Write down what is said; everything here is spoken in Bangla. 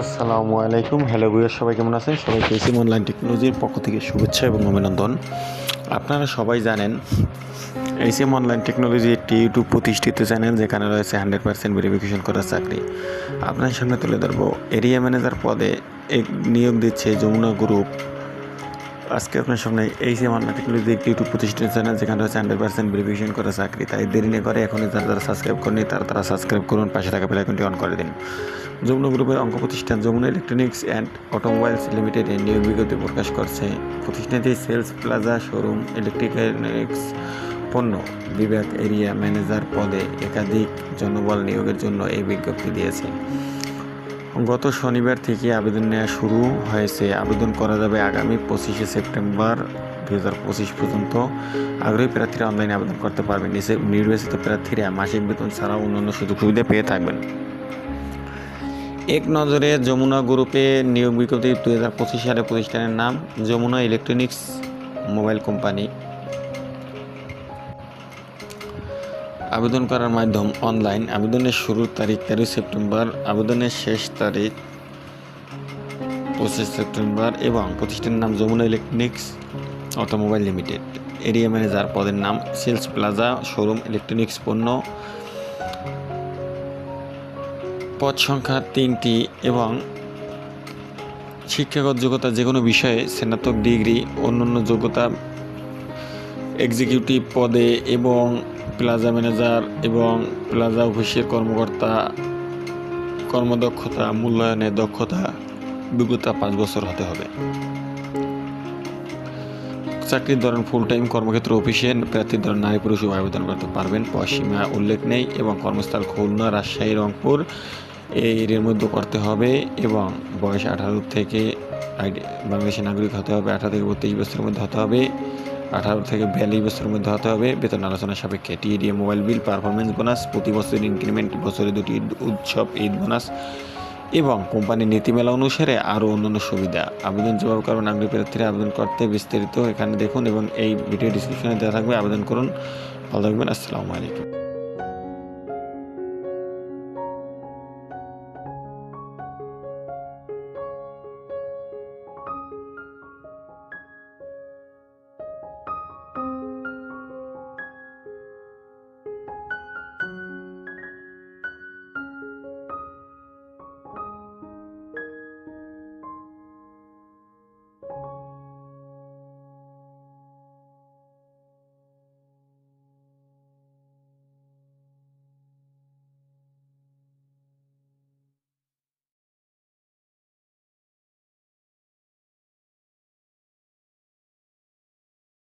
আসসালামু আলাইকুম। হ্যালো বুয়ার সবাই কেমন আছেন? সবাইকে এসিম অনলাইন টেকনোলজির পক্ষ থেকে শুভেচ্ছা এবং অভিনন্দন। আপনারা সবাই জানেন এসিএম অনলাইন টেকনোলজি একটি ইউটিউব প্রতিষ্ঠিত চ্যানেল যেখানে রয়েছে হান্ড্রেড পার্সেন্ট ভেরিফিকেশন করার চাকরি। আপনার সামনে তুলে ধরবো। এরিয়া ম্যানেজার পদে এক নিয়োগ দিচ্ছে যমুনা গ্রুপ আজকে আপনার সামনে এই সে অনলাইন টেকনোলজি একটি ইউটিউব প্রতিষ্ঠান চ্যানেল যেখানে রয়েছে হান্ড্রেড পার্সেন্ট ভেরিফিকেশন করা চাকরি। তাই দেরি না করে এখনই যারা যারা সাবস্ক্রাইব করেনি তারা তারা সাবস্ক্রাইব করুন, পাশে থাকা বেলাইকনটি অন করে দিন। যমুনা গ্রুপের অঙ্ক প্রতিষ্ঠান Jamuna electronics and automobiles limited এর নিয়োগ বিজ্ঞপ্তি প্রকাশ করছে। প্রতিষ্ঠানটি সেলস প্লাজা শোরুম ইলেকট্রিক্যানিক্স পণ্য বিভাগ এরিয়া ম্যানেজার পদে একাধিক জনবল নিয়োগের জন্য এই বিজ্ঞপ্তি দিয়েছে। গত শনিবার থেকে আবেদন নেওয়া শুরু হয়েছে। আবেদন করা যাবে আগামী পঁচিশে সেপ্টেম্বর দু হাজার পঁচিশ পর্যন্ত। আগ্রহী প্রার্থীরা অনলাইনে আবেদন করতে পারবেন। নির্বাচিত প্রার্থীরা মাসিক বেতন ছাড়াও অন্যান্য সুযোগ সুবিধা পেয়ে থাকবেন। এক নজরে যমুনা গ্রুপে নিয়োগ বিজ্ঞপ্তি দু হাজার পঁচিশ সালে প্রতিষ্ঠানের নাম, যমুনা ইলেকট্রনিক্স মোবাইল কোম্পানি। আবেদন করার মাধ্যম অনলাইন। আবেদনের শুরুর তারিখ তেরোই সেপ্টেম্বর, আবেদনের শেষ তারিখ পঁচিশ সেপ্টেম্বর এবং প্রতিষ্ঠানের নাম Jamuna electronics automobile limited. Area manager পদের নাম, সেলস প্লাজা শোরুম, ইলেকট্রনিক্স পণ্য পদ সংখ্যা তিনটি এবং শিক্ষাগত যোগ্যতা যে কোনো বিষয়ে স্নাতক ডিগ্রি, অন্যান্য যোগ্যতা এক্সিকিউটিভ পদে এবং প্লাজা ম্যানেজার এবং প্লাজা অফিসের কর্মকর্তা কর্মদক্ষতা, মূল্যায়নে দক্ষতা বিজ্ঞতা পাঁচ বছর হতে হবে। চাকরির ধরন ফুল টাইম কর্মক্ষেত্র অফিসে প্রার্থীর ধরন নারী পুরুষ আবেদন করতে পারবেন। পশ্চিমা উল্লেখ নেই এবং কর্মস্থল খুলনা, রাজশাহী, রংপুর এই এর মধ্যে করতে হবে এবং বয়স আঠারো থেকে বাংলাদেশের নাগরিক হতে হবে, আঠারো থেকে বত্রিশ বছরের মধ্যে হতে হবে, আঠারো থেকে বিয়াল্লিশ বছরের মধ্যে হতে হবে। বেতন আলোচনা সাপেক্ষে TA DA mobile bill performance bonus প্রতি বছর ইনক্রিমেন্ট বছরে দুটি উৎসব, ঈদ বোনাস এবং কোম্পানির নীতিমেলা অনুসারে আরও অন্যান্য সুবিধা। আবেদন জবাব কারণ আগ্রহী প্রার্থীরা আবেদন করতে বিস্তারিত এখানে দেখুন এবং এই ভিডিও ডিসক্রিপশনে দেওয়া থাকবে। আবেদন করুন। ভালো থাকবেন। আসসালামু আলাইকুম।